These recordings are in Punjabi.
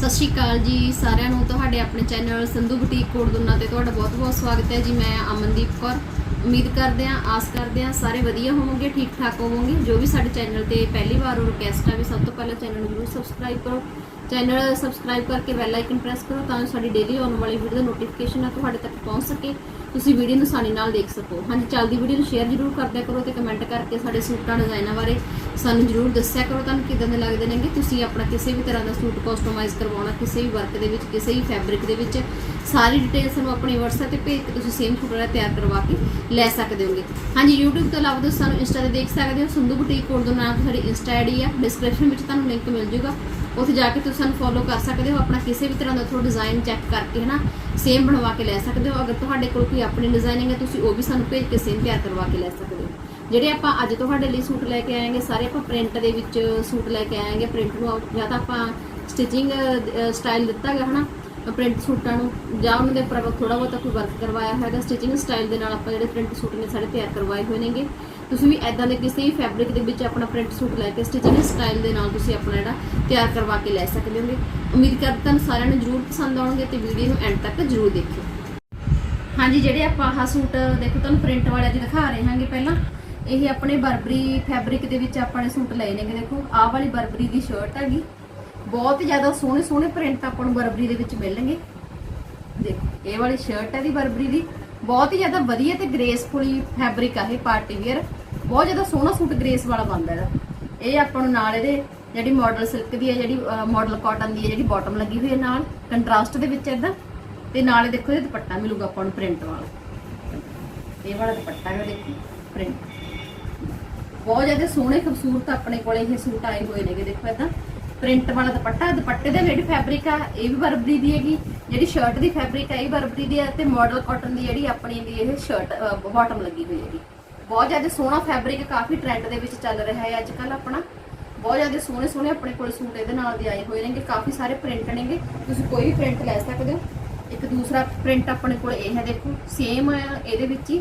ਸਤਿ ਸ਼੍ਰੀ ਅਕਾਲ ਜੀ ਸਾਰਿਆਂ ਨੂੰ। ਤੁਹਾਡੇ ਆਪਣੇ ਚੈਨਲ ਸੰਧੂ ਬੁਟੀਕ ਕੋੜਦੁਨਾ ਤੇ ਤੁਹਾਡਾ ਬਹੁਤ-ਬਹੁਤ ਸਵਾਗਤ ਹੈ ਜੀ। ਮੈਂ ਅਮਨਦੀਪ ਕੌਰ। ਉਮੀਦ ਕਰਦੇ ਹਾਂ, ਆਸ ਕਰਦੇ ਹਾਂ ਸਾਰੇ ਵਧੀਆ ਹੋਵੋਗੇ, ਠੀਕ ਠਾਕ ਹੋਵੋਗੇ। ਜੋ ਵੀ ਸਾਡੇ ਚੈਨਲ ਤੇ ਪਹਿਲੀ ਵਾਰ ਉਹ ਰਿਕਵੈਸਟ ਹੈ ਵੀ ਸਭ ਤੋਂ ਪਹਿਲਾਂ ਚੈਨਲ ਨੂੰ ਜ਼ਰੂਰ ਸਬਸਕ੍ਰਾਈਬ ਕਰੋ। ਚੈਨਲ ਸਬਸਕ੍ਰਾਈਬ ਕਰਕੇ ਬੈਲ ਆਈਕਨ ਪ੍ਰੈਸ ਕਰੋ ਤਾਂ ਜੋ ਸਾਡੀ ਡੇਲੀ ਆਉਣ ਵਾਲੀ ਵੀਡੀਓ ਦਾ ਨੋਟੀਫਿਕੇਸ਼ਨ ਆ ਤੁਹਾਡੇ ਤੱਕ ਪਹੁੰਚ ਸਕੇ। ਤੁਸੀਂ ਵੀਡੀਓ ਨੂੰ ਆਸਾਨੀ ਨਾਲ ਦੇਖ ਸਕੋ। ਹਾਂਜੀ, ਚੱਲਦੀ ਵੀਡੀਓ ਨੂੰ ਸ਼ੇਅਰ ਜ਼ਰੂਰ ਕਰਦਿਆ ਕਰੋ ਤੇ ਕਮੈਂਟ ਕਰਕੇ ਸਾਡੇ ਸੂਟਾਂ ਡਿਜ਼ਾਈਨਾਂ ਬਾਰੇ ਸਾਨੂੰ ਜ਼ਰੂਰ ਦੱਸਿਆ ਕਰੋ। ਤੁਹਾਨੂੰ ਕਿਦਾਂ ਦੇ ਲੱਗਦੇ ਨੇਗੇ? ਤੁਸੀਂ ਆਪਣਾ ਕਿਸੇ ਵੀ ਤਰ੍ਹਾਂ ਦਾ ਸੂਟ ਕਸਟਮਾਈਜ਼ ਕਰਵਾਉਣਾ, ਕਿਸੇ ਵੀ ਵਰਕ ਦੇ ਵਿੱਚ, ਕਿਸੇ ਵੀ ਫੈਬਰਿਕ ਦੇ ਵਿੱਚ, ਸਾਰੀ ਡਿਟੇਲ ਸਾਨੂੰ ਆਪਣੇ WhatsApp ਤੇ ਭੇਜ ਕੇ ਤੁਸੀਂ ਸੇਮ ਸੂਟ ਤਿਆਰ ਕਰਵਾ ਕੇ ਲੈ ਸਕਦੇ ਹੋਗੇ। ਹਾਂਜੀ, YouTube ਤੋਂ ਇਲਾਵਾ ਤੁਸੀਂ ਸਾਨੂੰ Insta ਤੇ ਦੇਖ ਸਕਦੇ ਹੋ। ਸੰਧੂ ਬੁਟੀਕ ਕੋਡ ਦਾ ਨਾਮ ਤੋਂ ਸਾਡੀ Insta ਆਈਡੀ ਆ। ਡਿਸਕ੍ਰਿਪਸ਼ਨ ਵਿੱਚ ਤੁਹਾਨੂੰ ਲਿੰਕ ਮਿਲ ਜੂਗਾ ਉੱਥੇ ਜਾ ਕੇ ਤੁਸੀਂ ਸਾਨੂੰ ਫੋਲੋ ਕਰ ਸਕਦੇ ਹੋ, ਆਪਣਾ ਕਿਸੇ ਵੀ ਤਰ੍ਹਾਂ ਦਾ ਥੋੜਾ ਡਿਜ਼ਾਈਨ ਚੈੱਕ ਕਰਕੇ ਹਨਾ ਸੇਮ ਬਣਵਾ ਕੇ ਲੈ ਸਕਦੇ ਹੋ। ਅਗਰ ਤੁਹਾਡੇ ਕੋਲ ਕੋਈ ਆਪਣੀ ਡਿਜ਼ਾਈਨਿੰਗ ਹੈ, ਤੁਸੀਂ ਉਹ ਵੀ ਸਾਨੂੰ ਭੇਜ ਕੇ ਸੇਮ ਤਿਆਰ ਕਰਵਾ ਕੇ ਲੈ ਸਕਦੇ ਹੋ। ਜਿਹੜੇ ਆਪਾਂ ਅੱਜ ਤੁਹਾਡੇ ਲਈ ਸੂਟ ਲੈ ਕੇ ਆਏਗੇ, ਸਾਰੇ ਆਪਾਂ ਪ੍ਰਿੰਟ ਦੇ ਵਿੱਚ ਸੂਟ ਲੈ ਕੇ ਆਏਗੇ। ਪ੍ਰਿੰਟ ਨੂੰ ਜਾਂ ਤਾਂ ਆਪਾਂ ਸਟਿਚਿੰਗ ਸਟਾਈਲ ਦਿੱਤਾ ਗਿਆ ਹਨਾ ਪ੍ਰਿੰਟ ਸੂਟਾਂ ਨੂੰ, ਜਾਂ ਉਹਨਾਂ ਦੇ ਉੱਪਰ ਥੋੜਾ ਬਹੁਤਾ ਕੋਈ ਵਰਕ ਕਰਵਾਇਆ ਹੋਏਗਾ ਸਟਿਚਿੰਗ ਸਟਾਈਲ ਦੇ ਨਾਲ ਆਪਾਂ ਜਿਹੜੇ ਪ੍ਰਿੰਟ ਸੂਟ ਨੇ, ਸਾਰੇ ਤਿਆਰ ਕਰਵਾਏ ਹੋਏ ਨੇਗੇ। ਤੁਸੀਂ ਵੀ ਐਦਾਂ ਦੇ ਕਿਸੇ ਵੀ ਫੈਬਰਿਕ ਦੇ ਵਿੱਚ ਆਪਣਾ ਪ੍ਰਿੰਟ ਸੂਟ ਲੈ ਕੇ ਸਟਿਚਿੰਗ ਸਟਾਈਲ ਦੇ ਨਾਲ ਤੁਸੀਂ ਆਪਣਾ ਜਿਹੜਾ ਤਿਆਰ ਕਰਵਾ ਕੇ ਲੈ ਸਕਦੇ ਹੋਗੇ। ਉਮੀਦ ਕਰਦਾ ਤੁਹਾਨੂੰ ਸਾਰਿਆਂ ਨੂੰ ਜਰੂਰ ਪਸੰਦ ਆਉਣਗੇ ਤੇ ਵੀਡੀਓ ਨੂੰ ਐਂਡ ਤੱਕ ਜਰੂਰ ਦੇਖਿਓ। ਹਾਂਜੀ, ਜਿਹੜੇ ਆਪਾਂ ਆਹ ਸੂਟ ਦੇਖੋ ਤੁਹਾਨੂੰ ਪ੍ਰਿੰਟ ਵਾਲੇ ਅੱਜ ਦਿਖਾ ਰਹੇ ਹਾਂਗੇ ਪਹਿਲਾਂ। ਇਹ ਆਪਣੇ ਬਰਬਰੀ ਫੈਬਰਿਕ ਦੇ ਵਿੱਚ ਆਪਾਂ ਨੇ ਸੂਟ ਲਏ ਨੇਗੇ, ਦੇਖੋ। ਆਹ ਵਾਲੀ ਬਰਬਰੀ ਦੀ ਸ਼ਰਟ ਹੈਗੀ। ਬਹੁਤ ਜ਼ਿਆਦਾ ਸੋਹਣੇ ਸੋਹਣੇ ਪ੍ਰਿੰਟ ਆਪਾਂ ਨੂੰ ਬਰਬਰੀ ਦੇ ਵਿੱਚ ਮਿਲਣਗੇ। ਦੇਖੋ, ਇਹ ਵਾਲੀ ਸ਼ਰਟ ਹੈ ਦੀ ਬਰਬਰੀ ਦੀ। ਬਹੁਤ ਹੀ ਜ਼ਿਆਦਾ ਵਧੀਆ ਤੇ ਗ੍ਰੇਸਫੁਲੀ ਫੈਬਰਿਕ ਆ ਇਹ ਪਾਰਟੀ ਵੇਅਰ ਬਹੁਤ ਜ਼ਿਆਦਾ ਸੋਹਣਾ ਸੂਟ ਗ੍ਰੇਸ ਵਾਲਾ ਬਣਦਾ ਇਹਦਾ। ਇਹ ਆਪਾਂ ਨੂੰ ਨਾਲ ਇਹਦੇ ਜਿਹੜੀ ਮਾਡਲ ਸਿਲਕ ਦੀ ਹੈ, ਜਿਹੜੀ ਮਾਡਲ ਕਾਟਨ ਦੀ ਹੈ, ਜਿਹੜੀ ਬਾਟਮ ਲੱਗੀ ਹੋਈ ਹੈ ਨਾਲ ਕੰਟਰਾਸਟ ਦੇ ਵਿੱਚ ਇਦਾਂ ਤੇ ਨਾਲੇ ਦੇਖੋ ਇਹ ਦੁਪੱਟਾ ਮਿਲੂਗਾ ਆਪਾਂ ਨੂੰ ਪ੍ਰਿੰਟ ਵਾਲਾ। ਇਹ ਵਾਲਾ ਦੁਪੱਟਾ ਹੈ ਦੇਖੋ ਪ੍ਰਿੰਟ ਬਹੁਤ ਜ਼ਿਆਦਾ ਸੋਹਣੇ, ਖੂਬਸੂਰਤ ਆਪਣੇ ਕੋਲੇ ਇਹ ਸੂਟ ਆਏ ਹੋਏ ਨੇਗੇ, ਦੇਖੋ ਇਦਾਂ ਪ੍ਰਿੰਟ ਵਾਲਾ ਦੁਪੱਟਾ, ਦੁਪੱਟੇ ਦੇ ਜਿਹੜੀ ਫੈਬਰਿਕ ਆ, ਇਹ ਵੀ ਬਰਬਰੀ ਦੀ ਹੈਗੀ। ਜਿਹੜੀ ਸ਼ਰਟ ਦੀ ਫੈਬਰਿਕ ਆ, ਇਹ ਬਰਬਰੀ ਦੀ ਹੈ ਤੇ ਮਾਡਲ ਕਾਟਨ ਦੀ ਜਿਹੜੀ ਆਪਣੀ ਦੀ ਇਹ ਸ਼ਰਟ ਬਾਟਮ ਲੱਗੀ ਹੋਈ ਹੈਗੀ। ਬਹੁਤ ਜ਼ਿਆਦਾ ਸੋਹਣਾ ਫੈਬਰਿਕ ਕਾਫੀ ਟ੍ਰੈਂਡ ਦੇ ਵਿੱਚ ਚੱਲ ਰਿਹਾ ਹੈ। ਅੱਜ ਕੱਲ ਆਪਣਾ ਬਹੁਤ ਜ਼ਿਆਦਾ ਸੋਹਣੇ ਸੋਹਣੇ ਆਪਣੇ ਕੋਲ ਸੂਟ ਇਹਦੇ ਨਾਲ ਦੇ ਆਏ ਹੋਏ ਨੇਗੇ। ਕਾਫੀ ਸਾਰੇ ਪ੍ਰਿੰਟ ਨੇਗੇ। ਤੁਸੀਂ ਕੋਈ ਵੀ ਪ੍ਰਿੰਟ ਲੈ ਸਕਦੇ ਹੋ। ਇੱਕ ਦੂਸਰਾ ਪ੍ਰਿੰਟ ਆਪਣੇ ਕੋਲ ਇਹ ਹੈ ਦੇਖੋ ਸੇਮ ਇਹਦੇ ਵਿੱਚ ਹੀ।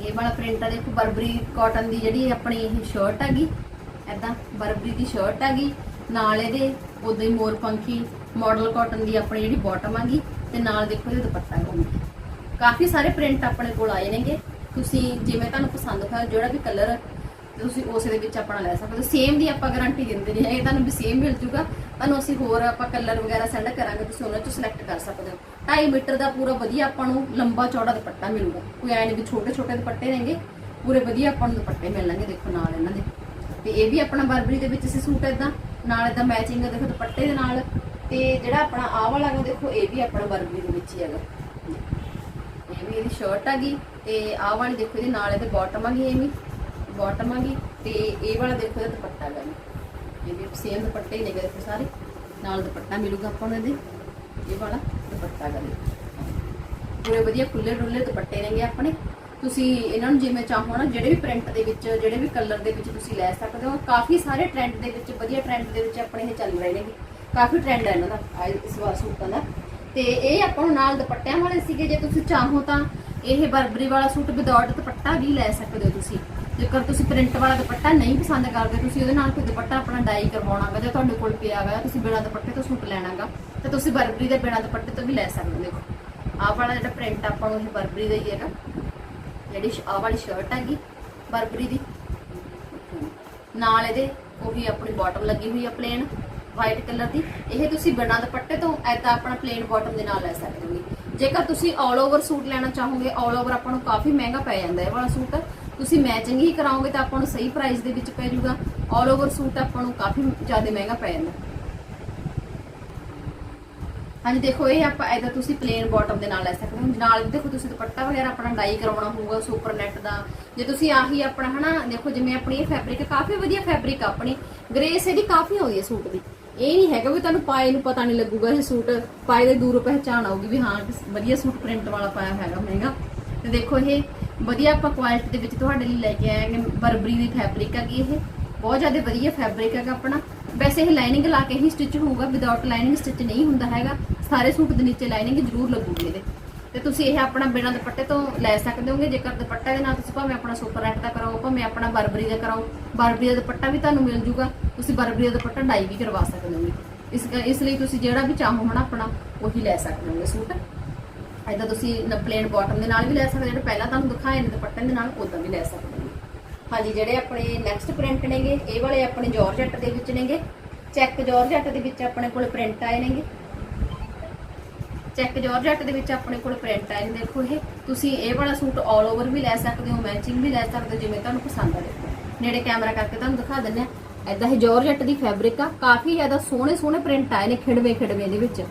ਇਹ ਵਾਲਾ ਪ੍ਰਿੰਟ ਆ ਦੇਖੋ ਬਰਬਰੀ ਕਾਟਨ ਦੀ ਜਿਹੜੀ ਆਪਣੀ ਇਹ ਸ਼ਰਟ ਹੈਗੀ ਐਦਾਂ ਬਰਬਰੀ ਦੀ ਸ਼ਰਟ ਹੈਗੀ। ਨਾਲ ਇਹਦੇ ਉਦਾਂ ਹੀ ਮੋਰ ਪੰਖੀ ਮਾਡਲ ਕਾਟਨ ਦੀ ਆਪਣੀ ਜਿਹੜੀ ਬਾਟਮ ਹੈਗੀ। ਤੇ ਨਾਲ ਦੇਖੋ ਇਹ ਦੁਪੱਟਾ ਹੈਗਾ ਕਾਫੀ ਸਾਰੇ ਪ੍ਰਿੰਟ ਆਪਣੇ ਕੋਲ ਆਏ ਨੇਗੇ। ਤੁਸੀਂ ਜਿਵੇਂ ਤੁਹਾਨੂੰ ਪਸੰਦ ਹੋਇਆ, ਜਿਹੜਾ ਵੀ ਕਲਰ ਤੁਸੀਂ ਉਸੇ ਦੇ ਵਿੱਚ ਆਪਣਾ ਲੈ ਸਕਦੇ ਹੋ। ਸੇਮ ਦੀ ਆਪਾਂ ਗਾਰੰਟੀ ਦਿੰਦੇ ਨਹੀਂ ਹੈਗੇ, ਤੁਹਾਨੂੰ ਵੀ ਸੇਮ ਮਿਲ ਜੂਗਾ। ਤੁਹਾਨੂੰ ਅਸੀਂ ਹੋਰ ਆਪਾਂ ਕਲਰ ਵਗੈਰਾ ਸੈਂਡ ਕਰਾਂਗੇ, ਤੁਸੀਂ ਉਹਨਾਂ ਚੋਂ ਸਿਲੈਕਟ ਕਰ ਸਕਦੇ ਹੋ। 2.5 ਮੀਟਰ ਦਾ ਪੂਰਾ ਵਧੀਆ ਆਪਾਂ ਨੂੰ ਲੰਬਾ ਚੌੜਾ ਦੁਪੱਟਾ ਮਿਲੂਗਾ। ਕੋਈ ਐ ਨਹੀਂ ਵੀ ਛੋਟੇ ਛੋਟੇ ਦੁਪੱਟੇ ਨੇਗੇ, ਪੂਰੇ ਵਧੀਆ ਆਪਾਂ ਨੂੰ ਦੁਪੱਟੇ ਮਿਲਣਗੇ ਦੇਖੋ ਨਾਲ ਇਹਨਾਂ ਦੇ। ਤੇ ਇਹ ਵੀ ਆਪਣਾ ਬਰਬਰੀ ਦੇ ਵਿੱਚ ਸੀ ਸੂਟ ਇਦਾਂ ਨਾਲ ਇਦਾਂ ਮੈਚਿੰਗ ਦੇਖੋ ਦੁਪੱਟੇ ਦੇ ਨਾਲ। ਤੇ ਜਿਹੜਾ ਆਪਣਾ ਆਹ ਵਾਲਾ ਦੇਖੋ, ਇਹ ਵੀ ਆਪਣਾ ਬਰਬਰੀ ਦੇ ਵਿੱਚ ਹੀ ਹੈਗਾ। ਇਹ ਵੀ ਇਹਦੀ ਸ਼ਰਟ ਆ ਗਈ ਤੇ ਆਹ ਵਾਲੀ ਦੇਖੋ ਇਹਦੇ ਨਾਲ ਇਹਦੇ ਬਾਟਮ ਗਈ ਇਹ ਵੀ ਬਾਟਮ ਗਈ ਤੇ ਇਹ ਵਾਲਾ ਦੇਖੋ ਇਹਦਾ ਦੁਪੱਟਾ ਹੈਗਾ ਇਹ ਵੀ ਸੇਮ ਦੁਪੱਟੇ ਹੀ ਨੇਗੇ ਦੇਖੋ ਸਾਰੇ, ਨਾਲ ਦੁਪੱਟਾ ਮਿਲੂਗਾ ਆਪਾਂ ਨੂੰ ਇਹਦੇ, ਇਹ ਵਾਲਾ ਦੁਪੱਟਾ ਹੈਗਾ ਜੀ। ਪੂਰੇ ਵਧੀਆ ਖੁੱਲੇ ਡੁੱਲੇ ਦੁਪੱਟੇ ਨੇਗੇ ਆਪਣੇ। ਤੁਸੀਂ ਇਹਨਾਂ ਨੂੰ ਜਿਵੇਂ ਚਾਹੋ ਨਾ, ਜਿਹੜੇ ਵੀ ਪ੍ਰਿੰਟ ਦੇ ਵਿੱਚ, ਜਿਹੜੇ ਵੀ ਕਲਰ ਦੇ ਵਿੱਚ ਤੁਸੀਂ ਲੈ ਸਕਦੇ ਹੋ, ਕਾਫੀ ਸਾਰੇ ਟ੍ਰੈਂਡ ਦੇ ਵਿੱਚ, ਵਧੀਆ ਟ੍ਰੈਂਡ ਦੇ ਵਿੱਚ ਆਪਣੇ ਇਹ ਚੱਲ ਰਹੇ ਨੇਗੇ। ਕਾਫੀ ਟ੍ਰੈਂਡ ਹੈ ਇਹਨਾਂ ਦਾ ਆਹ ਇਸ ਵਾਰ ਸੂਟਾਂ ਦਾ। ਤੇ ਇਹ ਆਪਾਂ ਨੂੰ ਨਾਲ ਦੁਪੱਟਿਆਂ ਵਾਲੇ ਸੀਗੇ, ਜੇ ਤੁਸੀਂ ਚਾਹੋ ਤਾਂ ਇਹ ਬਰਬਰੀ ਵਾਲਾ ਸੂਟ ਵਿਦਆਊਟ ਦੁਪੱਟਾ ਵੀ ਲੈ ਸਕਦੇ ਹੋ ਤੁਸੀਂ। ਜੇਕਰ ਤੁਸੀਂ ਪ੍ਰਿੰਟ ਵਾਲਾ ਦੁਪੱਟਾ ਨਹੀਂ ਪਸੰਦ ਕਰਦੇ, ਤੁਸੀਂ ਉਹਦੇ ਨਾਲ ਕੋਈ ਦੁਪੱਟਾ ਆਪਣਾ ਡਾਈ ਕਰਵਾਉਣਾਗਾ ਜਾਂ ਤੁਹਾਡੇ ਕੋਲ ਪਿਆ ਹੈਗਾ ਤੁਸੀਂ ਬਿਨਾਂ ਦੁਪੱਟੇ ਤੋਂ ਸੂਟ ਲੈਣਾਗਾ, ਤਾਂ ਤੁਸੀਂ ਬਰਬਰੀ ਦੇ ਬਿਨਾਂ ਦੁਪੱਟੇ ਤੋਂ ਵੀ ਲੈ ਸਕਦੇ ਹੋ। ਆਹ ਵਾਲਾ ਜਿਹੜਾ ਪ੍ਰਿੰਟ ਆਪਾਂ ਨੂੰ ਇਹ ਬਰਬਰੀ ਦਾ ਹੀ ਹੈਗਾ। ਜਿਹੜੀ ਸ਼- ਆਹ ਵਾਲੀ ਸ਼ਰਟ ਹੈਗੀ, ਬਰਬਰੀ ਦੀ। ਨਾਲ ਇਹਦੇ ਉਹੀ ਆਪਣੀ ਬਾਟਮ ਲੱਗੀ ਹੋਈ ਆ ਪਲੇਨ ਵਾਈਟ ਕਲਰ ਦੀ ਇਹ ਤੁਸੀਂ ਬਿਨਾਂ ਦੁਪੱਟੇ ਤੋਂ ਐਦਾਂ ਆਪਣਾ ਪਲੇਨ ਬਾਟਮ ਦੇ ਨਾਲ ਲੈ ਸਕਦੇ ਹੋਗੇ ਜੇਕਰ ਤੁਸੀਂ 올 ਓਵਰ ਸੂਟ ਲੈਣਾ ਚਾਹੋਗੇ 올 ਓਵਰ ਆਪਾਂ ਨੂੰ ਕਾਫੀ ਮਹਿੰਗਾ ਪੈ ਜਾਂਦਾ ਇਹ ਵਾਲਾ ਸੂਟ ਤੁਸੀਂ ਮੈਚਿੰਗ ਹੀ ਕਰਾਓਗੇ ਤਾਂ ਆਪਾਂ ਨੂੰ ਸਹੀ ਪ੍ਰਾਈਸ ਦੇ ਵਿੱਚ ਪੈ ਜਾਊਗਾ 올 ਓਵਰ ਸੂਟ ਆਪਾਂ ਨੂੰ ਕਾਫੀ ਜ਼ਿਆਦਾ ਮਹਿੰਗਾ ਪੈ ਜਾਂਦਾ ਹਾਂਜੀ ਦੇਖੋ ਇਹ ਆਪਾਂ ਇਹਦਾ ਤੁਸੀਂ ਪਲੇਨ ਬਾਟਮ ਦੇ ਨਾਲ ਲੈ ਸਕਦੇ ਹੋ ਨਾਲ ਦੇਖੋ ਤੁਸੀਂ ਦੁਪੱਟਾ ਵਗੈਰਾ ਆਪਣਾ ਡਾਈ ਕਰਵਾਉਣਾ ਹੋਊਗਾ ਸੁਪਰ ਨੈਟ ਦਾ ਜੇ ਤੁਸੀਂ ਆਹੀ ਆਪਣਾ ਹਨਾ ਦੇਖੋ ਜਿਵੇਂ ਆਪਣੀ ਇਹ ਫੈਬਰਿਕ ਕਾਫੀ ਵਧੀਆ ਫੈਬਰਿਕ ਆਪਣੀ ਗ੍ਰੇਸ ਇਹਦੀ ਕਾਫੀ ਆਉਂਦੀ ਹੈ ਸੂਟ ਦੀ ਇਹ ਨਹੀਂ ਹੈਗਾ ਵੀ ਤੁਹਾਨੂੰ ਪਾਏ ਨੂੰ ਪਤਾ ਨਹੀਂ ਲੱਗੂਗਾ ਇਹ ਸੂਟ, ਪਾਏ ਦੇ ਦੂਰੋਂ ਪਹਿਚਾਣ ਆਊਗੀ ਵੀ ਹਾਂ, ਵਧੀਆ ਸੂਟ ਪ੍ਰਿੰਟ ਵਾਲਾ ਪਾਇਆ ਹੈਗਾ ਮਹਿੰਗਾ। ਤੇ ਦੇਖੋ ਇਹ ਵਧੀਆ ਆਪਾਂ ਕੁਆਲਿਟੀ ਦੇ ਵਿੱਚ ਤੁਹਾਡੇ ਲਈ ਲੈ ਕੇ ਆਏ ਹਾਂ ਬਰਬਰੀ ਦੀ ਫੈਬਰਿਕ ਹੈਗੀ ਇਹ। ਬਹੁਤ ਜ਼ਿਆਦਾ ਵਧੀਆ ਫੈਬਰਿਕ ਹੈਗਾ ਆਪਣਾ। ਵੈਸੇ ਇਹ ਲਾਈਨਿੰਗ ਲਾ ਕੇ ਹੀ ਸਟਿਚ ਹੋਊਗਾ ਵਿਦਆਊਟ ਲਾਈਨਿੰਗ ਸਟਿਚ ਨਹੀਂ ਹੁੰਦਾ ਹੈਗਾ। ਸਾਰੇ ਸੂਟ ਦੇ ਨੀਚੇ ਲਾਈਨਿੰਗ ਜ਼ਰੂਰ ਲੱਗੂਗੀ ਇਹਦੇ। ਤੇ ਤੁਸੀਂ ਇਹ ਆਪਣਾ ਬਿਨਾਂ ਦੁਪੱਟੇ ਤੋਂ ਲੈ ਸਕਦੇ ਹੋਗੇ। ਜੇਕਰ ਦੁਪੱਟਾ ਦੇ ਨਾਲ ਤੁਸੀਂ ਭਾਵੇਂ ਆਪਣਾ ਸੁਪਰ ਰੈਟ ਦਾ ਕਰਾਓ, ਭਾਵੇਂ ਆਪਣਾ ਬਰਬਰੀ ਦਾ ਕਰਾਓ, ਬਰਬਰੀ ਦਾ ਦੁਪੱਟਾ ਵੀ ਤੁਹਾਨੂੰ ਮਿਲ ਜੂਗਾ। ਤੁਸੀਂ ਬਰਬਰੀ ਦਾ ਦੁਪੱਟਾ ਡਾਈ ਵੀ ਕਰਵਾ ਸਕਦੇ ਹੋਗੇ। ਇਸ ਇਸ ਲਈ ਤੁਸੀਂ ਜਿਹੜਾ ਵੀ ਚਾਹੋ ਹਨਾ ਆਪਣਾ ਉਹੀ ਲੈ ਸਕਦੇ ਹੋਗੇ ਸੂਟ। ਐਦਾਂ ਤੁਸੀਂ ਪਲੇਨ ਬਾਟਮ ਦੇ ਨਾਲ ਵੀ ਲੈ ਸਕਦੇ ਹੋ, ਜਿਹੜੇ ਪਹਿਲਾਂ ਤੁਹਾਨੂੰ ਦਿਖਾਏ ਨੇ ਦੁਪੱਟੇ ਦੇ ਨਾਲ ਉਦਾਂ ਵੀ ਲੈ ਸਕਦੇ ਹੋ ਹਾਂਜੀ ਜਿਹੜੇ ਆਪਣੇ ਨੈਕਸਟ ਪ੍ਰਿੰਟ ਨੇਗੇ ਇਹ ਵਾਲੇ ਆਪਣੇ ਜਾਰਜਟ ਦੇ ਵਿੱਚ ਨੇਗੇ। ਚੈੱਕ ਜਾਰਜਟ ਦੇ ਵਿੱਚ ਆਪਣੇ ਕੋਲ ਪ੍ਰਿੰਟ ਆਏ ਨੇਗੇ। ਚੈੱਕ ਜਾਰਜਟ ਦੇ ਵਿੱਚ ਆਪਣੇ ਕੋਲ ਪ੍ਰਿੰਟ ਆਏ ਨੇ ਦੇਖੋ ਇਹ। ਤੁਸੀਂ ਇਹ ਵਾਲਾ ਸੂਟ 올 ਓਵਰ ਵੀ ਲੈ ਸਕਦੇ ਹੋ ਮੈਚਿੰਗ ਵੀ ਲੈ ਸਕਦੇ ਹੋ ਜਿਵੇਂ ਤੁਹਾਨੂੰ ਪਸੰਦ ਆ ਦੇਖੋ। ਨੇੜੇ ਕੈਮਰਾ ਕਰਕੇ ਤੁਹਾਨੂੰ ਦਿਖਾ ਦਿੰਦੇ ਆ ਐਦਾਂ ਇਹ ਜਾਰਜਟ ਦੀ ਫੈਬਰਿਕ ਆ, ਕਾਫੀ ਜ਼ਿਆਦਾ ਸੋਹਣੇ ਸੋਹਣੇ ਪ੍ਰਿੰਟ ਆਏ ਨੇ ਖਿੜਵੇਂ ਖਿੜਵੇ ਦੇ ਵਿੱਚ।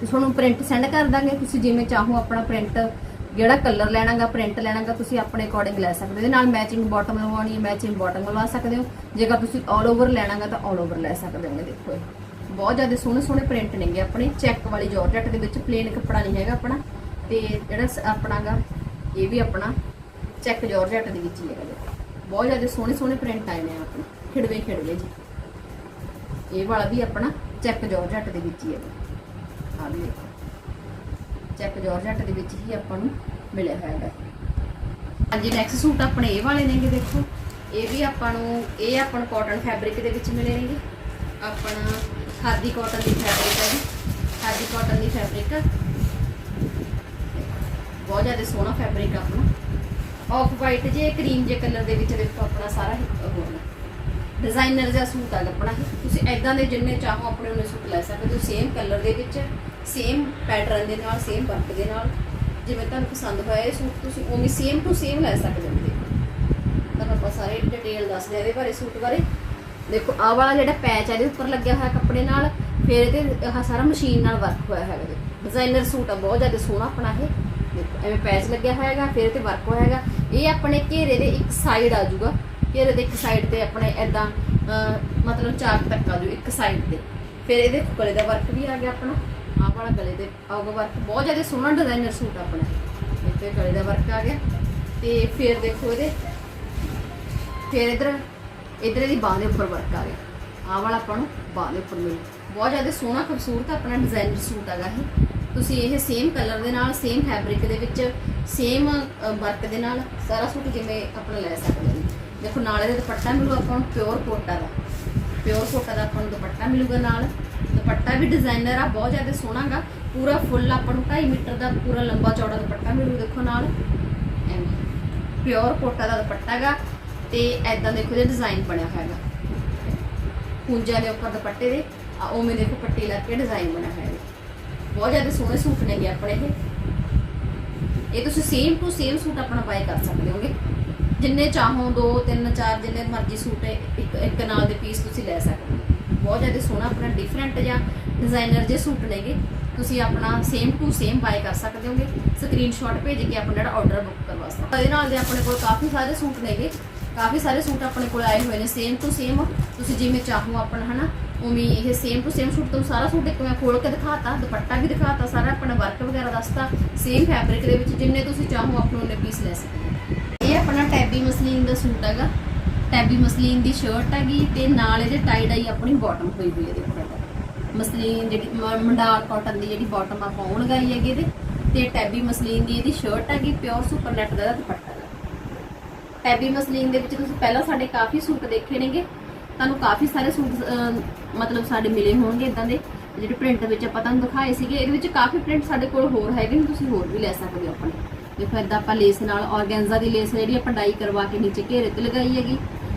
ਤੇ ਤੁਹਾਨੂੰ ਪ੍ਰਿੰਟ ਸੈਂਡ ਕਰ ਦਾਂਗੇ, ਤੁਸੀਂ ਜਿਵੇਂ ਚਾਹੋ ਆਪਣਾ ਪ੍ਰਿੰਟ ਜਿਹੜਾ ਕਲਰ ਲੈਣਾਗਾ ਪ੍ਰਿੰਟ ਲੈਣਾਗਾ, ਤੁਸੀਂ ਆਪਣੇ ਅਕੋਰਡਿੰਗ ਲੈ ਸਕਦੇ ਹੋ। ਨਾਲ ਮੈਚਿੰਗ ਬਾਟਮ ਲਵਾਉਣੀ ਹੈ ਮੈਚਿੰਗ ਬਾਟਮ ਲਵਾ ਸਕਦੇ ਹੋ। ਜੇਕਰ ਤੁਸੀਂ 올 ਓਵਰ ਲੈਣਾਗਾ ਤਾਂ 올 ਓਵਰ ਲੈ ਸਕਦੇ ਹੋਗੇ, ਦੇਖੋ ਇਹ। ਬਹੁਤ ਜ਼ਿਆਦਾ ਸੋਹਣੇ ਸੋਹਣੇ ਪ੍ਰਿੰਟ ਨੇਗੇ ਆਪਣੇ। ਚੈੱਕ ਵਾਲੀ ਜਾਰਜਟ ਦੇ ਵਿੱਚ ਪਲੇਨ ਕੱਪੜਾ ਨਹੀਂ ਹੈਗਾ ਆਪਣਾ। ਤੇ ਜਿਹੜਾ ਸ- ਆਪਣਾਗਾ, ਇਹ ਵੀ ਆਪਣਾ ਚੈੱਕ ਜਾਰਜਟ ਦੇ ਵਿੱਚ ਹੀ ਹੈਗਾ। ਦੇਖੋ ਬਹੁਤ ਜ਼ਿਆਦਾ ਸੋਹਣੇ ਸੋਹਣੇ ਪ੍ਰਿੰਟ ਆਏ ਨੇ ਆਪਣੇ, ਖਿੜਵੇ ਖਿੜਵੇ ਜੀ ਇਹ ਵਾਲਾ ਵੀ ਆਪਣਾ ਚੈੱਕ ਜਾਰਜਟ ਦੇ ਵਿੱਚ ਹੀ ਹੈਗਾ ਆ ਵੀ ਦੇਖੋ। ਚੈੱਕ ਜਾਰਜਟ ਦੇ ਵਿੱਚ ਹੀ ਆਪਾਂ ਨੂੰ ਮਿਲਿਆ ਹੋਇਆ ਹੈਗਾ ਹਾਂਜੀ ਨੈਕਸਟ ਸੂਟ ਆਪਣੇ ਇਹ ਵਾਲੇ ਨੇਗੇ ਦੇਖੋ। ਇਹ ਵੀ ਆਪਾਂ ਨੂੰ, ਇਹ ਆਪਾਂ ਨੂੰ ਕਾਟਨ ਫੈਬਰਿਕ ਦੇ ਵਿੱਚ ਮਿਲੇ ਨੇਗੇ। ਆਪਣਾ ਖਾਦੀ ਕਾਟਨ ਦੀ ਫੈਬਰਿਕ ਹੈ ਜੀ। ਖਾਦੀ ਕਾਟਨ ਦੀ ਫੈਬਰਿਕ ਬਹੁਤ ਜ਼ਿਆਦਾ ਸੋਹਣਾ ਫੈਬਰਿਕ ਆਪਣਾ। ਆਫ ਵਾਈਟ ਜੇ ਕਰੀਮ ਜੇ ਕਲਰ ਦੇ ਵਿੱਚ ਦੇਖੋ ਆਪਣਾ ਸਾਰਾ ਹੋਣਾ। ਡਿਜ਼ਾਈਨਰ ਜਿਹਾ ਸੂਟ ਆ ਆਪਣਾ ਇਹ। ਤੁਸੀਂ ਐਦਾਂ ਦੇ ਜਿੰਨੇ ਚਾਹੋ ਆਪਣੇ ਉਹਨੇ ਸੂਟ ਲੈ ਸਕਦੇ ਹੋ। ਸੇਮ ਕਲਰ ਦੇ ਵਿੱਚ ਸੇਮ ਪੈਟਰਨ ਦੇ ਨਾਲ ਸੇਮ ਵਰਕ ਦੇ ਨਾਲ, ਜਿਵੇਂ ਤੁਹਾਨੂੰ ਪਸੰਦ ਹੋਇਆ ਇਹ ਸੂਟ, ਤੁਸੀਂ ਉਵੇਂ ਸੇਮ ਟੂ ਸੇਮ ਲੈ ਸਕਦੇ ਹੋ। ਦੇਖੋ ਆਪਾਂ ਸਾਰੇ ਡਿਟੇਲ ਦੱਸਦੇ ਆ ਇਹਦੇ ਬਾਰੇ ਸੂਟ ਬਾਰੇ। ਦੇਖੋ, ਆਹ ਵਾਲਾ ਜਿਹੜਾ ਪੈਚ ਹੈ ਇਹਦੇ ਉੱਪਰ ਲੱਗਿਆ ਹੋਇਆ ਕੱਪੜੇ ਨਾਲ, ਫਿਰ ਇਹਦੇ, ਆਹ ਸਾਰਾ ਮਸ਼ੀਨ ਨਾਲ ਵਰਕ ਹੋਇਆ ਹੈਗਾ। ਦੇਖੋ ਡਿਜ਼ਾਈਨਰ ਸੂਟ ਆ, ਬਹੁਤ ਜ਼ਿਆਦਾ ਸੋਹਣਾ ਆਪਣਾ ਇਹ। ਦੇਖੋ ਐਵੇਂ ਪੈਚ ਲੱਗਿਆ ਹੋਇਆ ਹੈਗਾ ਫਿਰ ਤੇ ਵਰਕ ਹੋਇਆ ਹੈਗਾ ਇਹ ਆਪਣੇ ਘੇਰੇ ਦੇ ਇੱਕ ਸਾਈਡ ਆ ਜਾਊਗਾ। ਘੇਰੇ ਦੇ ਇੱਕ ਸਾਈਡ ਤੇ ਆਪਣੇ ਐਦਾਂ ਮਤਲਬ ਚਾਕ ਤੱਕ ਆ ਜੂ ਇੱਕ ਸਾਈਡ ਤੇ। ਫਿਰ ਇਹਦੇ ਗਲੇ ਦਾ ਵਰਕ ਵੀ ਆ ਗਿਆ ਆਪਣਾ। ਆਹ ਵਾਲਾ ਗਲੇ 'ਤੇ ਆਊਗਾ ਵਰਕ ਬਹੁਤ ਜ਼ਿਆਦਾ ਸੋਹਣਾ ਡਿਜ਼ਾਈਨਰ ਸੂਟ ਆਪਣਾ। ਇੱਥੇ ਗਲੇ ਦਾ ਵਰਕ ਆ ਗਿਆ। ਤੇ ਫਿਰ ਦੇਖੋ ਇਹਦੇ। ਫਿਰ ਇਧਰ ਇਧਰ ਇਹਦੀ ਬਾਹ ਦੇ ਉੱਪਰ ਵਰਕ ਆ ਗਿਆ। ਆਹ ਵਾਲਾ ਆਪਾਂ ਨੂੰ ਬਾਹ ਦੇ ਉੱਪਰ ਮਿਲ ਬਹੁਤ ਜ਼ਿਆਦਾ ਸੋਹਣਾ, ਖੂਬਸੂਰਤ ਆਪਣਾ ਡਿਜ਼ਾਈਨਰ ਸੂਟ ਹੈਗਾ ਇਹ। ਤੁਸੀਂ ਇਹ ਸੇਮ ਕਲਰ ਦੇ ਨਾਲ ਸੇਮ ਫੈਬਰਿਕ ਦੇ ਵਿੱਚ ਸੇਮ ਵਰਕ ਦੇ ਨਾਲ ਸਾਰਾ ਸੂਟ ਜਿਵੇਂ ਆਪਣਾ ਲੈ ਸਕਦੇ ਨੇ ਦੇਖੋ, ਨਾਲ ਇਹਦੇ ਦੁਪੱਟਾ ਮਿਲੂ ਆਪਾਂ ਨੂੰ ਪਿਓਰ ਕੋਟਾ ਦਾ। ਪਿਓਰ ਕੋਟਾ ਦਾ ਆਪਾਂ ਨੂੰ ਦੁਪੱਟਾ ਮਿਲੂਗਾ ਨਾਲ। ਦੁਪੱਟਾ ਵੀ ਡਿਜ਼ਾਈਨਰ ਆ, ਬਹੁਤ ਜ਼ਿਆਦਾ ਸੋਹਣਾ ਗਾ। ਪੂਰਾ ਫੁੱਲ ਆਪਾਂ ਨੂੰ 2.5 ਮੀਟਰ ਦਾ ਪੂਰਾ ਲੰਬਾ ਚੌੜਾ ਦੁਪੱਟਾ ਮਿਲੂ ਦੇਖੋ ਨਾਲ। ਐਵੇਂ। ਪਿਓਰ ਕੋਟਾ ਦਾ ਦੁਪੱਟਾ ਗਾ ਤੇ ਐਦਾਂ ਦੇਖੋ ਜੇ ਡਿਜ਼ਾਈਨ ਬਣਿਆ ਹੋਇਆ ਹੈਗਾ ਕੁੰਜਾਂ ਦੇ ਉੱਪਰ ਦੁਪੱਟੇ ਦੇ, ਆ ਉਵੇਂ ਦੇਖੋ ਪੱਟੀ ਲੱਗ ਕੇ ਡਿਜ਼ਾਈਨ ਬਣਿਆ ਹੋਇਆ ਬਹੁਤ ਜ਼ਿਆਦਾ ਸੋਹਣੇ ਸੂਟ ਨੇਗੇ ਆਪਣੇ ਇਹ। ਇਹ ਤੁਸੀਂ ਸੇਮ ਟੂ ਸੇਮ ਸੂਟ ਆਪਣਾ ਬਾਏ ਕਰ ਸਕਦੇ ਹੋਗੇ। ਜਿੰਨੇ ਚਾਹੋ ਦੋ, ਤਿੰਨ, ਚਾਰ ਜਿੰਨੇ ਮਰਜ਼ੀ ਸੂਟ ਇੱਕ ਇੱਕ ਨਾਲ ਦੇ ਪੀਸ ਤੁਸੀਂ ਲੈ ਸਕਦੇ ਹੋ। ਬਹੁਤ ਜ਼ਿਆਦਾ ਸੋਹਣਾ ਆਪਣਾ ਡਿਫਰੈਂਟ ਜਾਂ ਡਿਜ਼ਾਈਨਰ ਜੇ ਸੂਟ ਨੇਗੇ, ਤੁਸੀਂ ਆਪਣਾ ਸੇਮ ਟੂ ਸੇਮ ਬਾਏ ਕਰ ਸਕਦੇ ਹੋਗੇ। ਸਕਰੀਨਸ਼ਾਟ ਭੇਜ ਕੇ ਆਪਣਾ ਜਿਹੜਾ ਆਰਡਰ ਬੁੱਕ ਕਰਵਾ ਸਕਦੇ ਇਹਦੇ ਨਾਲ ਦੇ ਆਪਣੇ ਕੋਲ ਕਾਫੀ ਸਾਰੇ ਸੂਟ ਨੇਗੇ। ਕਾਫੀ ਸਾਰੇ ਸੂਟ ਆਪਣੇ ਕੋਲ ਆਏ ਹੋਏ ਨੇ ਸੇਮ ਟੂ ਸੇਮ ਤੁਸੀਂ ਜਿਵੇਂ ਚਾਹੋ ਆਪਣਾ, ਹਨਾ? ਉਵੇਂ ਇਹ ਸੇਮ ਟੂ ਸੇਮ ਸੂਟ ਤੋਂ ਸਾਰਾ ਸੂਟ ਇੱਕ ਮੈਂ ਖੋਲ ਕੇ ਦਿਖਾਤਾ, ਦੁਪੱਟਾ ਵੀ ਦਿਖਾਤਾ, ਸਾਰਾ ਆਪਣਾ ਵਰਕ ਵਗੈਰਾ ਦੱਸਤਾ ਸੇਮ ਫੈਬਰਿਕ ਦੇ ਵਿੱਚ ਜਿੰਨੇ ਤੁਸੀਂ ਚਾਹੋ ਆਪਣੇ ਉਹਨੇ ਪੀਸ ਲੈ ਸਕਦੇ ਇਹ ਆਪਣਾ ਟੈਬੀ ਮਸਲੀਨ ਦਾ ਸੂਟ ਹੈਗਾ। ਟੈਬੀ ਮਸਲੀਨ ਦੀ ਸ਼ਰਟ ਹੈਗੀ ਤੇ ਨਾਲ ਇਹਦੇ ਟਾਈ ਡਾਈ ਆਪਣੀ ਬਾਟਮ ਹੋਈ ਹੋਈ ਹੈ, ਦੇਖੋ ਮਸਲੀਨ ਜਿਹੜੀ ਮੰਡਾਲ ਕਾਟਨ ਦੀ ਜਿਹੜੀ ਬਾਟਮ ਆਪਾਂ ਉਹ ਲਗਾਈ ਹੈਗੀ ਇਹਦੇ। ਤੇ ਟੈਬੀ ਮਸਲੀਨ ਦੀ ਇਹਦੀ ਸ਼ਰਟ ਹੈਗੀ ਪਿਓਰ ਸੁਪਰ ਨੈਟ ਦਾ ਇਹਦਾ ਦੁਪੱਟਾ ਹੈਗਾ। ਟੈਬੀ ਮਸਲੀਨ ਦੇ ਵਿੱਚ ਤੁਸੀਂ ਪਹਿਲਾਂ ਸਾਡੇ ਕਾਫੀ ਸੂਟ ਦੇਖੇ ਨੇਗੇ। ਤੁਹਾਨੂੰ ਕਾਫੀ ਸਾਰੇ ਸੂਟ ਮਤਲਬ ਸਾਡੇ ਮਿਲੇ ਹੋਣਗੇ ਇਦਾਂ ਦੇ। ਜਿਹੜੇ ਪ੍ਰਿੰਟ ਵਿੱਚ ਆਪਾਂ ਤੁਹਾਨੂੰ ਦਿਖਾਏ ਸੀਗੇ, ਇਹਦੇ ਵਿੱਚ ਕਾਫੀ ਪ੍ਰਿੰਟ ਸਾਡੇ ਕੋਲ ਹੋਰ ਹੈਗੇ ਨੇ, ਤੁਸੀਂ ਹੋਰ ਵੀ ਲੈ ਸਕਦੇ ਹੋ ਆਪਣੇ। ਦੇਖੋ ਇਦਾਂ ਆਪਾਂ ਲੇਸ ਨਾਲ ਔਰਗੈਂਜ਼ਾ ਦੀ ਲੇਸ ਜਿਹੜੀ ਆਪਾਂ ਡਾਈ ਕਰਵਾ ਕੇ ਨੀਚੇ ਘੇਰੇ ਤੇ ਲਗਾਈ ਹੈਗੀ।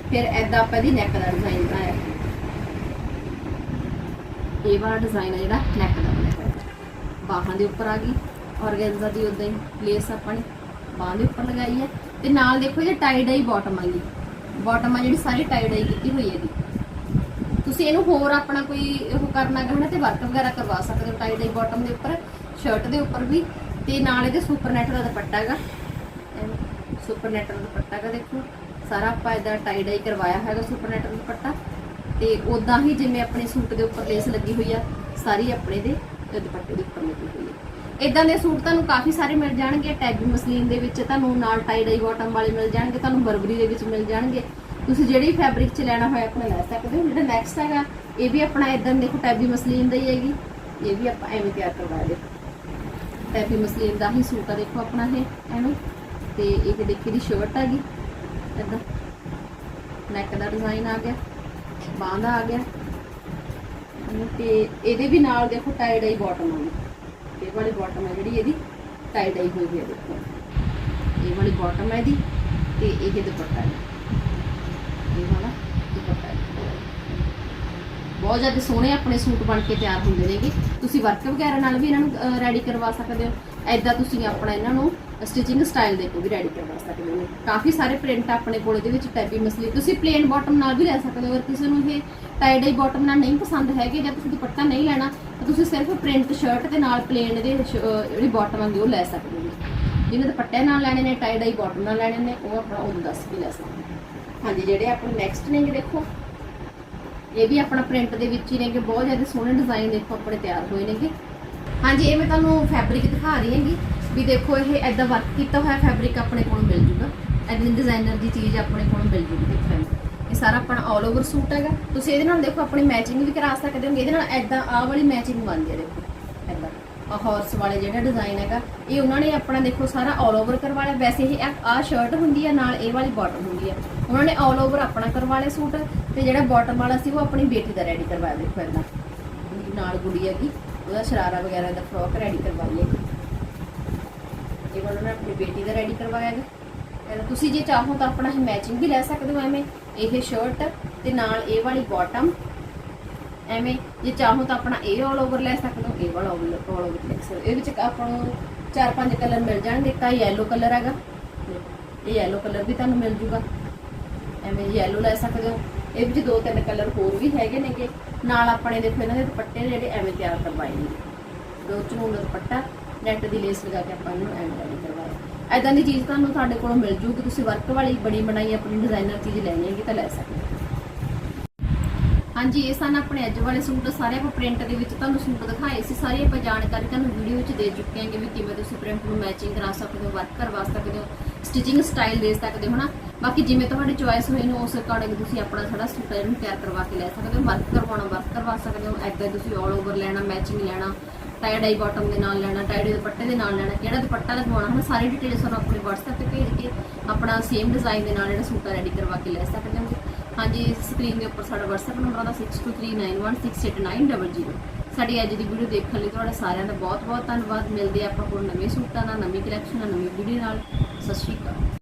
ਫਿਰ ਇਦਾਂ ਆਪਾਂ ਇਹਦੀ ਨੈਕ ਦਾ ਡਿਜ਼ਾਈਨ ਬਣਾਇਆ। ਇਹ ਵਾਲਾ ਡਿਜ਼ਾਈਨ ਹੈ ਜਿਹੜਾ ਨੈਕ ਦਾ ਬਣਿਆ ਬਾਹਾਂ ਦੇ ਉੱਪਰ ਆ ਗਈ। ਔਰਗੈਂਜ਼ਾ ਦੀ ਉਦਾਂ ਹੀ ਲੇਸ ਆਪਾਂ ਨੇ ਬਾਹਾਂ ਦੇ ਉੱਪਰ ਲਗਾਈ ਹੈ। ਤੇ ਨਾਲ ਦੇਖੋ ਇਹ ਟਾਈ ਡਾਈ ਬਾਟਮ ਆ ਗਈ। ਬਾਟਮ ਆ ਜਿਹੜੀ ਸਾਰੀ ਟਾਈ ਡਾਈ ਕੀਤੀ ਹੋਈ ਹੈ ਇਹਦੀ ਤੁਸੀਂ ਇਹਨੂੰ ਹੋਰ ਆਪਣਾ ਕੋਈ ਉਹ ਕਰਨਾ ਗਹਣਾ ਤੇ ਵਰਕ ਵਗੈਰਾ ਕਰਵਾ ਸਕਦੇ ਹੋ ਟਾਈ ਡਾਈ ਬਾਟਮ ਦੇ ਉੱਪਰ ਸ਼ਰਟ ਦੇ ਉੱਪਰ ਵੀ ਤੇ ਨਾਲ ਇਹਦੇ ਸੁਪਰ ਨੈਟ ਦਾ ਦੁਪੱਟਾ ਹੈਗਾ। ਸੁਪਰ ਨੈਟ ਦਾ ਦੁਪੱਟਾ ਹੈਗਾ ਦੇਖੋ। ਸਾਰਾ ਆਪਾਂ ਇਹਦਾ ਟਾਈ ਡਾਈ ਕਰਵਾਇਆ ਹੈਗਾ ਸੁਪਰ ਨੈਟ ਦਾ ਦੁਪੱਟਾ। ਤੇ ਉਦਾਂ ਹੀ ਜਿਵੇਂ ਆਪਣੇ ਸੂਟ ਦੇ ਉੱਪਰ ਲੇਸ ਲੱਗੀ ਹੋਈ ਆ, ਸਾਰੀ ਆਪਣੇ ਦੇ ਦੁਪੱਟੇ ਦੇ ਉੱਪਰ ਲੱਗੀ ਹੋਈ ਹੈ ਇਦਾਂ ਦੇ ਸੂਟ ਤੁਹਾਨੂੰ ਕਾਫੀ ਸਾਰੇ ਮਿਲ ਜਾਣਗੇ ਟੈਬੀ ਮਸਲੀਨ ਦੇ ਵਿੱਚ ਤੁਹਾਨੂੰ ਨਾਲ ਟਾਈ ਡਾਈ ਬਾਟਮ ਵਾਲੇ ਮਿਲ ਜਾਣਗੇ, ਤੁਹਾਨੂੰ ਬਰਬਰੀ ਦੇ ਵਿੱਚ ਮਿਲ ਜਾਣਗੇ। ਤੁਸੀਂ ਜਿਹੜੀ ਫੈਬਰਿਕ ਚ ਲੈਣਾ ਹੋਇਆ ਆਪਣਾ ਲੈ ਸਕਦੇ ਹੋ। ਜਿਹੜਾ ਨੈਕਸਟ ਹੈਗਾ, ਇਹ ਵੀ ਆਪਣਾ ਇਦਾਂ ਦੇਖੋ ਟੈਬੀ ਮਸਲੀਨ ਦਾ ਹੀ ਹੈਗੀ। ਇਹ ਵੀ ਆਪਾਂ ਐਵੇਂ ਤਿਆਰ ਕਰਵਾ ਦੇਖੋ ਟੈਬੀ ਮਸਲੀਨ ਦਾ ਹੀ ਸੂਟ ਆ ਦੇਖੋ ਆਪਣਾ ਇਹ ਐਵੇਂ ਤੇ ਇਹ ਦੇਖੀ ਦੀ ਸ਼ਰਟ ਹੈਗੀ ਇਦਾਂ ਨੈਕ ਦਾ ਡਿਜ਼ਾਈਨ ਆ ਗਿਆ, ਬਾਂਹ ਦਾ ਆ ਗਿਆ। ਤੇ ਇਹਦੇ ਵੀ ਨਾਲ ਦੇਖੋ ਟਾਈ ਡਾਈ ਬਾਟਮ ਆ ਗਈ ਇਹ ਵਾਲੀ ਬਾਟਮ ਹੈ ਜਿਹੜੀ ਇਹਦੀ ਟਾਈ ਡਾਈ ਹੋਈ ਹੋਈ ਹੈ ਦੇਖੋ। ਇਹ ਵਾਲੀ ਬਾਟਮ ਹੈ ਇਹਦੀ ਤੇ ਇਹ ਦੁਪੱਟਾ ਹੈ। ਇਹ ਵਾਲਾ ਦੁਪੱਟਾ ਹੈ। ਬਹੁਤ ਜ਼ਿਆਦਾ ਸੋਹਣੇ ਆਪਣੇ ਸੂਟ ਬਣ ਕੇ ਤਿਆਰ ਹੁੰਦੇ ਨੇਗੇ। ਤੁਸੀਂ ਵਰਕ ਵਗੈਰਾ ਨਾਲ ਵੀ ਇਹਨਾਂ ਨੂੰ ਰੈਡੀ ਕਰਵਾ ਸਕਦੇ ਹੋ। ਐਦਾਂ ਤੁਸੀਂ ਆਪਣਾ ਇਹਨਾਂ ਨੂੰ ਸਟਿਚਿੰਗ ਸਟਾਈਲ ਦੇ ਕੇ ਵੀ ਰੈਡੀ ਕਰਵਾ ਸਕਦੇ ਹੋ। ਕਾਫੀ ਸਾਰੇ ਪ੍ਰਿੰਟ ਆਪਣੇ ਕੋਲ ਇਹਦੇ ਵਿੱਚ ਟੈਪੀ ਮਸਲੀ। ਤੁਸੀਂ ਪਲੇਨ ਬਾਟਮ ਨਾਲ ਵੀ ਲੈ ਸਕਦੇ ਹੋ। ਅਗਰ ਕਿਸੇ ਨੂੰ ਇਹ ਟਾਈ ਡਾਈ ਬਾਟਮ ਨਾਲ ਨਹੀਂ ਪਸੰਦ ਹੈਗੇ ਜਾਂ ਤੁਸੀਂ ਦੁਪੱਟਾ ਨਹੀਂ ਲੈਣਾ ਤੁਸੀਂ ਸਿਰਫ ਪ੍ਰਿੰਟ ਸ਼ਰਟ ਦੇ ਨਾਲ ਪਲੇਨ ਦੇ ਸ਼- ਜਿਹੜੀ ਬਾਟਮ ਆਂਦੀ ਉਹ ਲੈ ਸਕਦੇ ਹੋ। ਜਿਹਨੇ ਦੁਪੱਟੇ ਨਾਲ ਲੈਣੇ ਨੇ ਟਾਈ ਡਾਈ ਬਾਟਮ ਨਾਲ ਲੈਣੇ ਨੇ, ਉਹ ਆਪਣਾ ਉਹ ਦੱਸ ਵੀ ਲੈ ਸਕਦੇ ਹਾਂਜੀ, ਜਿਹੜੇ ਆਪਣੇ ਨੈਕਸਟ ਨੇਗੇ, ਦੇਖੋ। ਇਹ ਵੀ ਆਪਣਾ ਪ੍ਰਿੰਟ ਦੇ ਵਿੱਚ ਹੀ ਨੇਗੇ, ਬਹੁਤ ਜ਼ਿਆਦਾ ਸੋਹਣੇ ਡਿਜ਼ਾਈਨ ਦੇਖੋ, ਆਪਣੇ ਤਿਆਰ ਹੋਏ ਨੇਗੇ। ਹਾਂਜੀ, ਇਹ ਮੈਂ ਤੁਹਾਨੂੰ ਫੈਬਰਿਕ ਦਿਖਾ ਰਹੀ ਹਾਂਗੀ ਵੀ ਦੇਖੋ, ਇਹ ਐਦਾਂ ਵਰਕ ਕੀਤਾ ਹੋਇਆ ਫੈਬਰਿਕ ਆਪਣੇ ਕੋਲ ਮਿਲ ਜੂਗਾ। ਐਦਾਂ ਡਿਜ਼ਾਈਨਰ ਦੀ ਚੀਜ਼ ਆਪਣੇ ਕੋਲ ਮਿਲ ਜੂਗੀ ਦੇਖੋ ਇਹ। ਸਾਰਾ ਆਪਣਾ ਆਲ ਓਵਰ ਸੂਟ ਹੈਗਾ। ਤੁਸੀਂ ਇਹਦੇ ਨਾਲ ਦੇਖੋ, ਆਪਣੀ ਮੈਚਿੰਗ ਵੀ ਕਰਾ ਸਕਦੇ ਹੋ ਇਹਦੇ ਨਾਲ ਐਦਾਂ ਆਹ ਵਾਲੀ ਮੈਚਿੰਗ ਬਣਦੀ ਹੈ ਦੇਖੋ। ਐਦਾਂ ਆ ਹਾਰਸ ਵਾਲੇ ਜਿਹੜਾ ਡਿਜ਼ਾਈਨ ਹੈਗਾ, ਇਹ ਉਹਨਾਂ ਨੇ ਆਪਣਾ ਦੇਖੋ ਸਾਰਾ ਆਲ ਓਵਰ ਕਰਵਾ ਲਿਆ। ਵੈਸੇ ਇਹ ਆਹ ਸ਼ਰਟ ਹੁੰਦੀ ਹੈ ਨਾਲ ਇਹ ਵਾਲੀ ਬਾਟਮ ਹੁੰਦੀ ਹੈ ਉਹਨਾਂ ਨੇ ਆਲ ਓਵਰ ਆਪਣਾ ਕਰਵਾ ਲਿਆ ਸੂਟ ਤੇ ਜਿਹੜਾ ਬਾਟਮ ਵਾਲਾ ਸੀ ਉਹ ਆਪਣੀ ਬੇਟੀ ਦਾ ਰੈਡੀ ਕਰਵਾਇਆ ਦੇਖੋ ਐਦਾਂ ਨਾਲ ਗੁੜੀ ਹੈਗੀ, ਉਹਦਾ ਸ਼ਰਾਰਾ ਵਗੈਰਾ ਦਾ ਫਰੋਕ ਰੈਡੀ ਕਰਵਾਈ ਹੈ ਇਹ ਉਹਨਾਂ ਨੇ ਆਪਣੀ ਬੇਟੀ ਦਾ ਰੈਡੀ ਕਰਵਾਇਆ ਹੈ ਤੁਸੀਂ ਜੇ ਚਾਹੋ ਤਾਂ ਆਪਣਾ ਇਹ ਮੈਚਿੰਗ ਵੀ ਲੈ ਸਕਦੇ ਹੋ ਐਵੇਂ। ਇਹ ਸ਼ਰਟ ਤੇ ਨਾਲ ਇਹ ਵਾਲੀ ਬਾਟਮ ਐਵੇਂ, ਜੇ ਚਾਹੋ ਤਾਂ ਆਪਣਾ ਇਹ ਆਲ ਓਵਰ ਲੈ ਸਕਦੇ ਹੋ, ਇਹ ਵਾਲਾ ਆਲ ਓਵਰ ਲੈ ਸਕਦੇ ਹੋ। ਇਹ ਵਿੱਚ ਆਪਾਂ ਨੂੰ ਚਾਰ ਪੰਜ ਕਲਰ ਮਿਲ ਜਾਣਗੇ। ਤਾਂ ਯੈਲੋ ਕਲਰ ਹੈਗਾ। ਇਹ ਯੈਲੋ ਕਲਰ ਵੀ ਤੁਹਾਨੂੰ ਮਿਲ ਜੂਗਾ। ਐਵੇਂ ਯੈਲੋ ਲੈ ਸਕਦੇ ਹੋ। ਇਹ ਵਿੱਚ ਦੋ ਤਿੰਨ ਕਲਰ ਹੋਰ ਵੀ ਹੈਗੇ ਨੇਗੇ। ਨਾਲ ਆਪਣੇ ਦੇਖੋ ਇਹਨਾਂ ਦੇ ਦੁਪੱਟੇ ਜਿਹੜੇ ਐਵੇਂ ਤਿਆਰ ਕਰਵਾਏ ਨੇ। ਦੋ ਚਨੂਨ ਦਾ ਦੁਪੱਟਾ ਨੈਟ ਦੀ ਲੇਸ ਲਗਾ ਕੇ ਆਪਾਂ ਇਹਨੂੰ ਐਂਡ ਰੈਡੀ ਐਦਾਂ ਦੀ ਚੀਜ਼ ਤੁਹਾਨੂੰ ਸਾਡੇ ਕੋਲੋਂ ਮਿਲ ਜੂਗੀ, ਤੁਸੀਂ ਵਰਕ ਵਾਲੀ ਬਣੀ ਬਣਾਈ ਆਪਣੀ ਡਿਜ਼ਾਈਨਰ ਚੀਜ਼ ਲੈਣੀ ਹੈਗੀ ਤਾਂ ਲੈ ਸਕਦੇ ਹੋ। ਹਾਂਜੀ, ਇਹ ਸਨ ਆਪਣੇ ਅੱਜ ਵਾਲੇ ਸੂਟ, ਸਾਰੇ ਆਪਾਂ ਪ੍ਰਿੰਟ ਦੇ ਵਿੱਚ ਤੁਹਾਨੂੰ ਸੂਟ ਦਿਖਾਏ ਸੀ, ਸਾਰੀ ਆਪਾਂ ਜਾਣਕਾਰੀ ਤੁਹਾਨੂੰ ਵੀਡੀਓ ਵਿੱਚ ਦੇ ਚੁੱਕੇ ਹਾਂ ਕਿ ਵੀ ਕਿਵੇਂ ਤੁਸੀਂ ਪ੍ਰਿੰਟ ਨੂੰ ਮੈਚਿੰਗ ਕਰਾ ਸਕਦੇ ਹੋ ਵਰਕ ਕਰਵਾ ਸਕਦੇ ਹੋ ਸਟਿਚਿੰਗ ਸਟਾਈਲ ਦੇ ਸਕਦੇ ਹੋ ਨਾ ਬਾਕੀ ਜਿਵੇਂ ਤੁਹਾਡੀ ਚੁਆਇਸ ਹੋਈ ਨੂੰ, ਉਸ ਅਕੋਰਡਿੰਗ ਤੁਸੀਂ ਆਪਣਾ ਥੋੜਾ ਸੂਟ ਇਹਨੂੰ ਤਿਆਰ ਕਰਵਾ ਕੇ ਲੈ ਸਕਦੇ ਹੋ ਵਰਕ ਕਰਵਾਉਣਾ ਵਰਕ ਕਰਵਾ ਸਕਦੇ ਹੋ ਐਦਾਂ ਤੁਸੀਂ ਆਲ ਓਵਰ ਲੈਣਾ ਮੈਚਿੰਗ ਲੈਣਾ ਟਾਈ ਡਾਈ ਬਾਟਮ ਦੇ ਨਾਲ ਲੈਣਾ ਟਾਈ ਡਾਈ ਦੁਪੱਟੇ ਦੇ ਨਾਲ ਲੈਣਾ, ਕਿਹੜਾ ਦੁਪੱਟਾ ਲਗਵਾਉਣਾ ਹਨਾ ਸਾਰੀ ਡਿਟੇਲ ਤੁਹਾਨੂੰ ਆਪਣੇ WhatsApp ਤੇ ਭੇਜ ਕੇ ਆਪਣਾ ਸੇਮ ਡਿਜ਼ਾਈਨ ਦੇ ਨਾਲ ਜਿਹੜਾ ਸੂਟ ਰੈਡੀ ਕਰਵਾ ਕੇ ਲੈ ਸਕਦੇ ਹੋ ਹਾਂਜੀ ਸਕਰੀਨ ਦੇ ਉੱਪਰ ਸਾਡਾ WhatsApp ਨੰਬਰ ਆਉਂਦਾ 6239168900 ਸਾਡੀ ਅੱਜ ਦੀ ਵੀਡੀਓ ਦੇਖਣ ਲਈ ਤੁਹਾਡਾ ਸਾਰਿਆਂ ਦਾ ਬਹੁਤ ਬਹੁਤ ਧੰਨਵਾਦ। ਮਿਲਦੇ ਆ ਆਪਾਂ ਕੋਲ ਨਵੇਂ ਸੂਟਾਂ ਨਾਲ, ਨਵੀਂ ਕਲੈਕਸ਼ਨ ਨਾਲ, ਨਵੀਂ ਵੀਡੀਓ ਨਾਲ। ਸਤਿ ਸ਼੍ਰੀ ਅਕਾਲ।